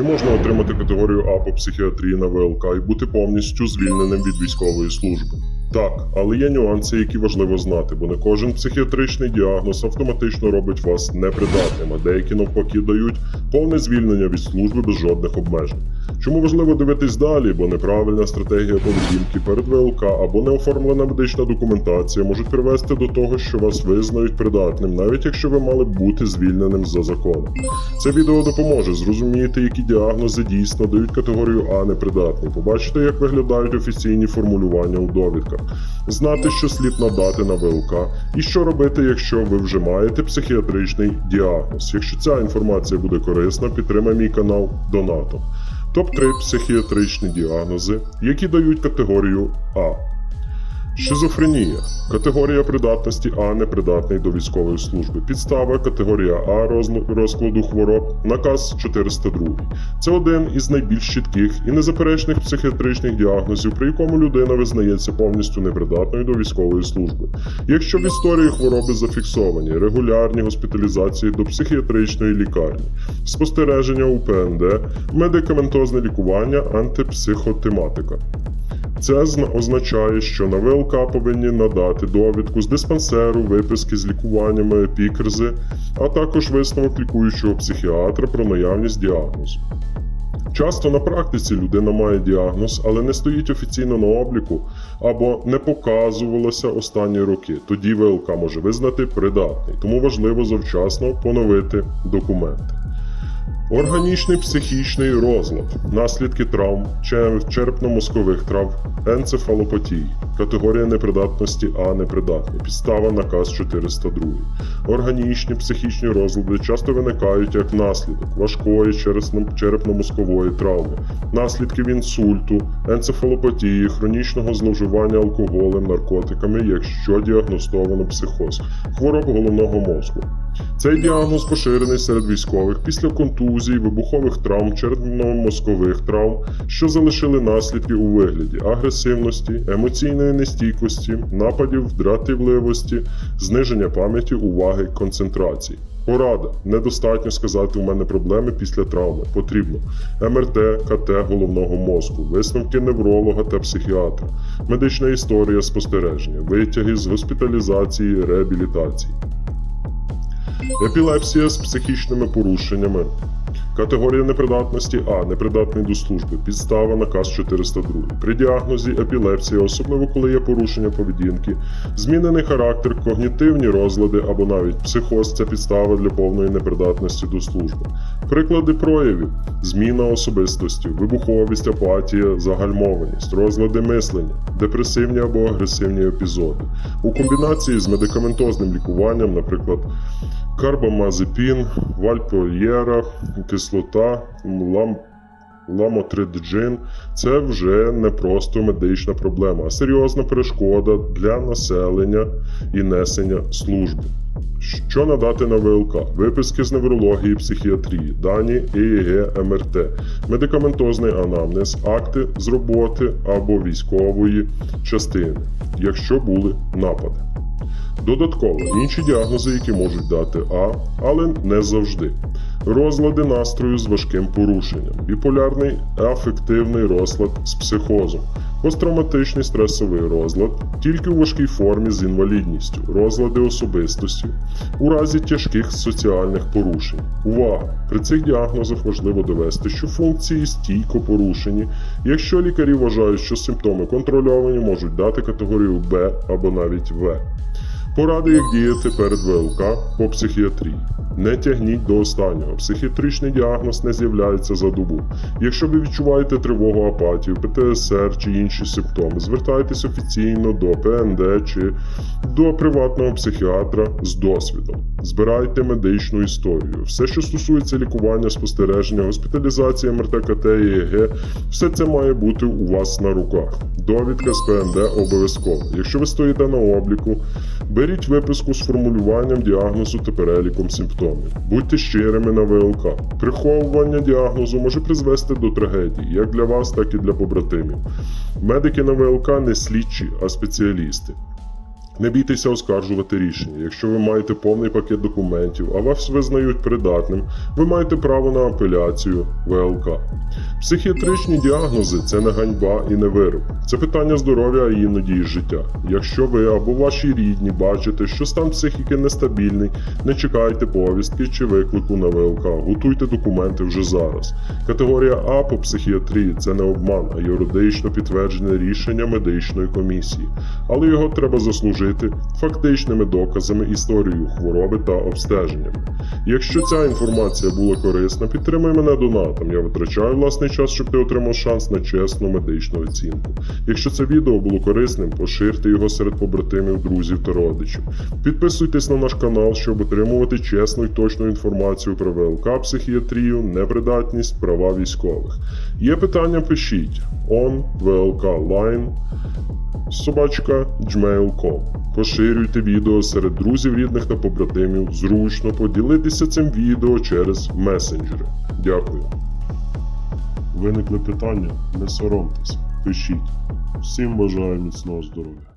Чи можна отримати категорію А по психіатрії на ВЛК і бути повністю звільненим від військової служби? Так, але є нюанси, які важливо знати, бо не кожен психіатричний діагноз автоматично робить вас непридатним, а деякі навпаки дають повне звільнення від служби без жодних обмежень. Чому важливо дивитись далі, бо неправильна стратегія поведінки перед ВЛК або неоформлена медична документація можуть привести до того, що вас визнають придатним, навіть якщо ви мали б бути звільненим за законом. Це відео допоможе зрозуміти, які діагнози дійсно дають категорію А непридатний, побачити, як виглядають офіційні формулювання у довідках, знати, що слід надати на ВЛК, і що робити, якщо ви вже маєте психіатричний діагноз. Якщо ця інформація буде корисна, підтримай мій канал донатом. Топ-3 психіатричні діагнози, які дають категорію А. Шизофренія. Категорія придатності А непридатний до військової служби. Підстава категорія А розкладу хвороб. Наказ 402. Це один із найбільш чітких і незаперечних психіатричних діагнозів, при якому людина визнається повністю непридатною до військової служби. Якщо в історії хвороби зафіксовані регулярні госпіталізації до психіатричної лікарні, спостереження у ПНД, медикаментозне лікування, антипсихотематика. Це означає, що на ВЛК повинні надати довідку з диспансеру, виписки з лікуваннями, епікризи, а також висновок лікуючого психіатра про наявність діагнозу. Часто на практиці людина має діагноз, але не стоїть офіційно на обліку або не показувалася останні роки. Тоді ВЛК може визнати придатний, тому важливо завчасно поновити документи. Органічний психічний розлад, наслідки травм, чер- черепно-мозкових травм, енцефалопатій, категорія непридатності А непридатний, підстава наказ 402. Органічні психічні розлади часто виникають як наслідок важкої черепно-мозкової травми, наслідків інсульту, енцефалопатії, хронічного зловживання алкоголем, наркотиками, якщо діагностовано психоз, хвороб головного мозку. Цей діагноз поширений серед військових після контузій, вибухових травм, черепно-мозкових травм, що залишили наслідки у вигляді агресивності, емоційної нестійкості, нападів, дратівливості, зниження пам'яті, уваги, концентрації. Порада. Недостатньо сказати, у мене проблеми після травми. Потрібно МРТ, КТ головного мозку, висновки невролога та психіатра, медична історія спостереження, витяги з госпіталізації, реабілітації. Епілепсія з психічними порушеннями. Категорія непридатності А. Непридатний до служби. Підстава наказ 402. При діагнозі епілепсія, особливо коли є порушення поведінки, змінений характер, когнітивні розлади або навіть психоз це підстава для повної непридатності до служби. Приклади проявів: зміна особистості, вибуховість, апатія, загальмованість, розлади мислення, депресивні або агресивні епізоди. У комбінації з медикаментозним лікуванням, наприклад, карбамазепін, вальпроєра, кислота, лам, ламотриджин – це вже не просто медична проблема, а серйозна перешкода для населення і несення служби. Що надати на ВЛК? Виписки з неврології, психіатрії, дані ЕЕГ, МРТ, медикаментозний анамнез, акти з роботи або військової частини, якщо були напади. Додатково інші діагнози, які можуть дати А, але не завжди. Розлади настрою з важким порушенням, біполярний афективний розлад з психозом, посттравматичний стресовий розлад, тільки у важкій формі з інвалідністю, розлади особистості, у разі тяжких соціальних порушень. Увага! При цих діагнозах важливо довести, що функції стійко порушені. Якщо лікарі вважають, що симптоми контрольовані, можуть дати категорію Б або навіть В. Поради, як діяти перед ВЛК по психіатрії. Не тягніть до останнього. Психіатричний діагноз не з'являється за добу. Якщо ви відчуваєте тривогу, апатію, ПТСР чи інші симптоми, звертайтесь офіційно до ПНД чи до приватного психіатра з досвідом. Збирайте медичну історію. Все, що стосується лікування, спостереження, госпіталізації, МРТ, КТ, ЕЕГ, все це має бути у вас на руках. Довідка з ПНД обов'язково. Якщо ви стоїте на обліку, беріть виписку з формулюванням діагнозу та переліком симптомів. Будьте щирими на ВЛК. Приховування діагнозу може призвести до трагедії, як для вас, так і для побратимів. Медики на ВЛК не слідчі, а спеціалісти. Не бійтеся оскаржувати рішення. Якщо ви маєте повний пакет документів, а вас визнають придатним, ви маєте право на апеляцію ВЛК. Психіатричні діагнози це не ганьба і не вирок. Це питання здоров'я, а іноді і життя. Якщо ви або ваші рідні бачите, що стан психіки нестабільний, не чекайте повістки чи виклику на ВЛК. Готуйте документи вже зараз. Категорія А по психіатрії це не обман, а юридично підтверджене рішення медичної комісії. Але його треба заслужити фактичними доказами, історією хвороби та обстеженнями. Якщо ця інформація була корисна, підтримай мене донатом. Я витрачаю власний час, щоб ти отримав шанс на чесну медичну оцінку. Якщо це відео було корисним, поширте його серед побратимів, друзів та родичів. Підписуйтесь на наш канал, щоб отримувати чесну і точну інформацію про ВЛК, психіатрію, непридатність, права військових. Є питання, пишіть on VLK Line собачка. Поширюйте відео серед друзів, рідних та побратимів. Зручно поділитися цим відео через месенджери. Дякую. Виникли питання? Не соромтесь. пишіть. Всім бажаю міцного здоров'я.